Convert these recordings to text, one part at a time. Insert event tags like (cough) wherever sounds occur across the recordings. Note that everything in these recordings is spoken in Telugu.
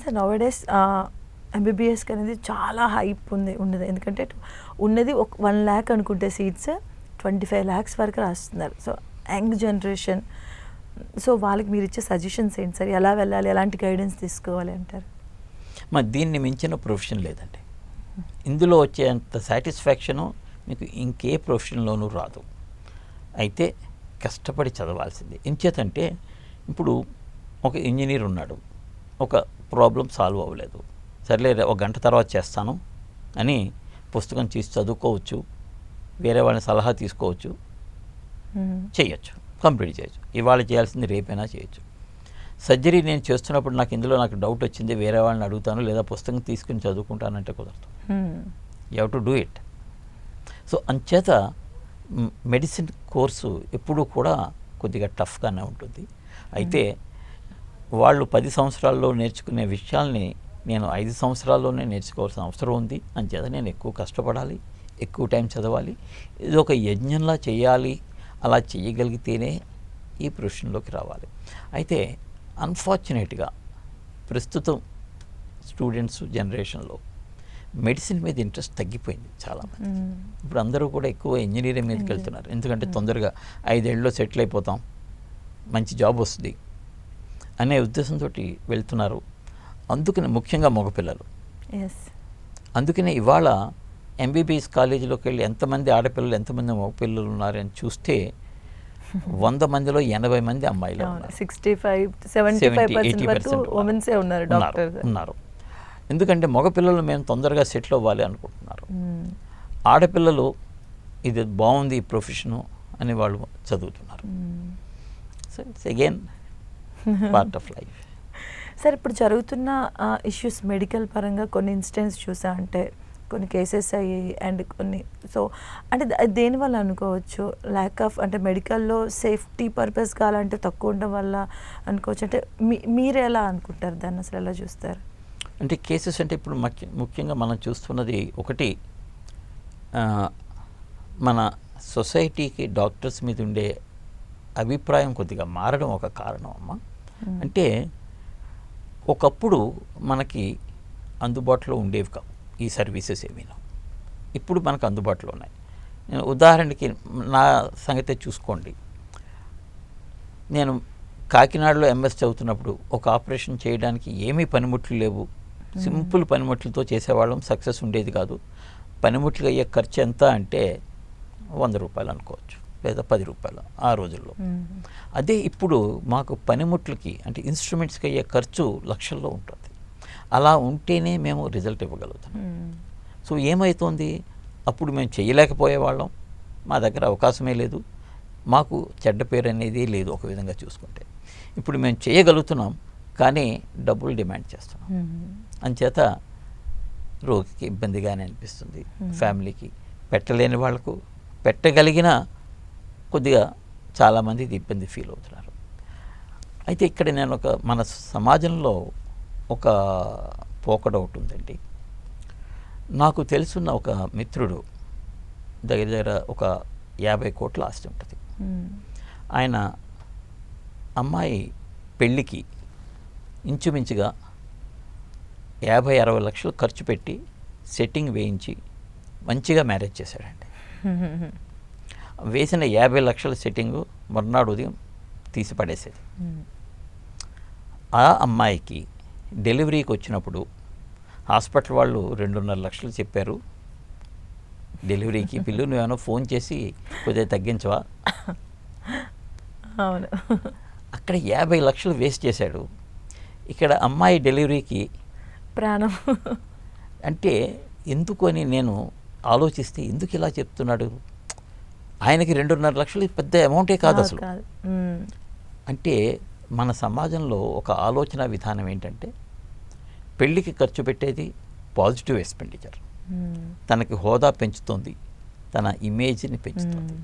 సార్ నవడేస్ ఎంబీబీఎస్కి అనేది చాలా హైప్ ఉంది ఉన్నది. ఎందుకంటే ఉన్నది ఒక వన్ ల్యాక్ అనుకుంటే సీట్స్ ట్వంటీ ఫైవ్ ల్యాక్స్ వరకు రాస్తున్నారు. సో యంగ్ జనరేషన్ సో వాళ్ళకి మీరు ఇచ్చే సజెషన్స్ ఏంటి సార్? ఎలా వెళ్ళాలి? ఎలాంటి గైడెన్స్ తీసుకోవాలి అంటారు? మరి దీన్ని మించిన ప్రొఫెషన్ లేదండి. ఇందులో వచ్చేంత సాటిస్ఫాక్షను మీకు ఇంకే ప్రొఫెషన్లోనూ రాదు. అయితే కష్టపడి చదవాల్సింది. ఎంచేతంటే ఇప్పుడు ఒక ఇంజనీర్ ఉన్నాడు. ఒక ప్రాబ్లం సాల్వ్ అవ్వలేదు. సర్లే ఒక గంట తర్వాత చేస్తాను అని పుస్తకం తీసి చదువుకోవచ్చు. వేరే వాళ్ళని సలహా తీసుకోవచ్చు. చేయొచ్చు. కంప్లీట్ చేయొచ్చు. ఇవాళ చేయాల్సింది రేపైనా చేయొచ్చు. సర్జరీ నేను చేస్తున్నప్పుడు నాకు ఇందులో నాకు డౌట్ వచ్చింది. వేరే వాళ్ళని అడుగుతాను లేదా పుస్తకం తీసుకుని చదువుకుంటానంటే కుదరదు. You have to do it so అంచేత మెడిసిన్ కోర్సు ఎప్పుడూ కూడా కొద్దిగా టఫ్గానే ఉంటుంది. అయితే వాళ్ళు పది సంవత్సరాల్లో నేర్చుకునే విషయాల్ని నేను ఐదు సంవత్సరాల్లోనే నేర్చుకోవాల్సిన అవసరం ఉంది. అంచేత నేను ఎక్కువ కష్టపడాలి ఎక్కువ టైం చదవాలి. ఇది ఒక యజ్ఞంలా చేయాలి అలా చేయగలిగితేనే ఈ ప్రొఫెషన్లోకి రావాలి. అయితే అన్ఫార్చునేట్గా ప్రస్తుతం స్టూడెంట్స్ జనరేషన్లో మెడిసిన్ మీద ఇంట్రెస్ట్ తగ్గిపోయింది చాలామంది. ఇప్పుడు అందరూ కూడా ఎక్కువ ఇంజనీరింగ్ మీదకి వెళ్తున్నారు. ఎందుకంటే తొందరగా ఐదేళ్ళలో సెటిల్ అయిపోతాం. మంచి జాబ్ వస్తుంది. అనే ఉద్దేశంతో వెళ్తున్నారు. అందుకని ముఖ్యంగా మగపిల్లలు. అందుకనే ఇవాళ ఎంబీబీఎస్ కాలేజీలోకి వెళ్ళి ఎంతమంది ఆడపిల్లలు ఎంతమంది మగపిల్లలు ఉన్నారని చూస్తే వంద మందిలో ఎనభై మంది అమ్మాయిలు sixty five seventy five 70, percent 80% వరకు ఉన్నారు. ఉన్నారు ఎందుకంటే మగపిల్లలు మేము తొందరగా సెటిల్ అవ్వాలి అనుకుంటున్నారు. ఆడపిల్లలు ఇది బాగుంది ఈ ప్రొఫెషను అని వాళ్ళు చదువుతున్నారు. So it's again part of life sir ఇప్పుడు జరుగుతున్న ఇష్యూస్ మెడికల్ పరంగా కొన్ని ఇన్సిడెంట్స్ చూసా అంటే కొన్ని కేసెస్ అయ్యాయి అండ్ కొన్ని సో అంటే ద- దేనివల్ల అనుకోవచ్చు? ల్యాక్ ఆఫ్ అంటే మెడికల్లో సేఫ్టీ పర్పస్గా అలాంటి తక్కువ ఉండడం వల్ల అనుకోవచ్చు? అంటే మీ మీరు ఎలా అనుకుంటారు? దాన్ని అసలు ఎలా చూస్తారు? అంటే కేసెస్ అంటే ఇప్పుడు ముఖ్య ముఖ్యంగా మనం చూస్తున్నది ఒకటి మన సొసైటీకి డాక్టర్స్ మీద ఉండే అభిప్రాయం కొద్దిగా మారడం ఒక కారణం అమ్మ. అంటే ఒకప్పుడు మనకి అందుబాటులో ఉండేవి కావు ఈ సర్వీసెస్ ఏమీనా. ఇప్పుడు మనకు అందుబాటులో ఉన్నాయి. నేను ఉదాహరణకి నా సంగతే చూసుకోండి. నేను కాకినాడలో ఎంఎస్ చదువుతున్నప్పుడు ఒక ఆపరేషన్ చేయడానికి ఏమీ పనిముట్లు లేవు. సింపుల్ పనిముట్లతో చేసేవాళ్ళం సక్సెస్ ఉండేది కాదు. పనిముట్లు అయ్యే ఖర్చు ఎంత అంటే వంద రూపాయలు అనుకోవచ్చు. లేదా పది రూపాయలు ఆ రోజుల్లో. అదే ఇప్పుడు మాకు పనిముట్లకి అంటే ఇన్స్ట్రుమెంట్స్కి అయ్యే ఖర్చు లక్షల్లో ఉంటుంది. అలా ఉంటేనే మేము రిజల్ట్ ఇవ్వగలుగుతాం సో ఏమవుతోంది అప్పుడు మేము చేయలేకపోయేవాళ్ళం. మా దగ్గర అవకాశమే లేదు. మాకు చెడ్డ పేరు అనేది లేదు ఒక విధంగా చూసుకుంటే. ఇప్పుడు మేము చేయగలుగుతున్నాం కానీ డబ్బులు డిమాండ్ చేస్తున్నాం. అంచేత రోగికి ఇబ్బందిగానే అనిపిస్తుంది. ఫ్యామిలీకి పెట్టలేని వాళ్ళకు పెట్టగలిగిన కొద్దిగా చాలామంది ఇది ఇబ్బంది ఫీల్ అవుతున్నారు. అయితే ఇక్కడ నేను ఒక మన సమాజంలో ఒక పోకడ ఒకటి ఉందండి. నాకు తెలుసున్న ఒక మిత్రుడు దగ్గర దగ్గర ఒక యాభై కోట్ల ఆస్తి ఉంటుంది. ఆయన అమ్మాయి పెళ్ళికి ఇంచుమించుగా యాభై అరవై లక్షలు ఖర్చు పెట్టి సెట్టింగ్ వేయించి మంచిగా మ్యారేజ్ చేశాడండి. వేసిన యాభై లక్షల సెట్టింగు మర్నాడు ఉదయం తీసి పడేసేది. ఆ అమ్మాయికి డెలివరీకి వచ్చినప్పుడు హాస్పిటల్ వాళ్ళు రెండున్నర లక్షలు చెప్పారు. డెలివరీకి పిల్లు నువ్వేమో ఫోన్ చేసి కొద్దిగా తగ్గించవా? అవును. అక్కడ యాభై లక్షలు వేస్ట్ చేశాడు. ఇక్కడ అమ్మాయి డెలివరీకి ప్రాణం. అంటే ఎందుకు అని నేను ఆలోచిస్తే ఎందుకు ఇలా చెప్తున్నాడు? ఆయనకి రెండున్నర లక్షలు పెద్ద అమౌంటే కాదు అసలు. అంటే మన సమాజంలో ఒక ఆలోచన విధానం ఏంటంటే పెళ్ళికి ఖర్చు పెట్టేది పాజిటివ్ ఎక్స్పెండిచర్. తనకి హోదా పెంచుతుంది తన ఇమేజ్ని పెంచుతుంది.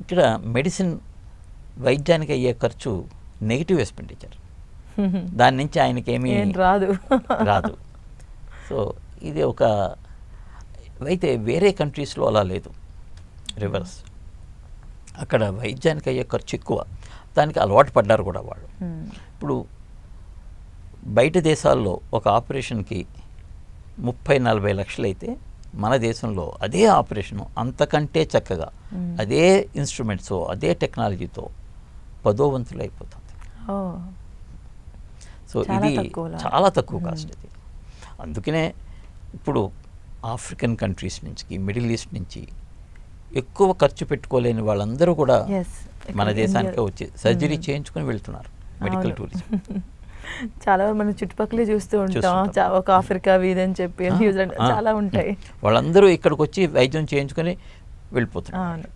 ఇక్కడ మెడిసిన్ వైద్యానికి అయ్యే ఖర్చు నెగిటివ్ ఎక్స్పెండిచర్. (laughs) దాని నుంచి ఆయనకి ఏమీ రాదు. రాదు. సో ఇది ఒక అయితే వేరే కంట్రీస్లో అలా లేదు. రివర్స్ అక్కడ వైద్యానికి అయ్యే ఖర్చు ఎక్కువ దానికి అలవాటు పడ్డారు కూడా వాళ్ళు. ఇప్పుడు బయట దేశాల్లో ఒక ఆపరేషన్కి ముప్పై నలభై లక్షలు అయితే మన దేశంలో అదే ఆపరేషను అంతకంటే చక్కగా. అదే ఇన్స్ట్రుమెంట్స్ అదే టెక్నాలజీతో పదో వంతులు అయిపోతుంది సో ఇది. చాలా తక్కువ. కాస్ట్ ఇది అందుకనే ఇప్పుడు ఆఫ్రికన్ కంట్రీస్ నుంచి మిడిల్ ఈస్ట్ నుంచి ఎక్కువ ఖర్చు పెట్టుకోలేని వాళ్ళందరూ కూడా. మన దేశానికే వచ్చి సర్జరీ మ్మ్. చేయించుకొని వెళ్తున్నారు మెడికల్. టూరిజం (laughs) చాలా మన చుట్టుపక్కలే చూస్తూ ఉంటాం ఒక ఆఫ్రికా వీధి అని చెప్పి న్యూజిలాండ్ చాలా ఉంటాయి (laughs) వాళ్ళందరూ ఇక్కడికి వచ్చి వైద్యం చేయించుకొని వెళ్ళిపోతున్నారు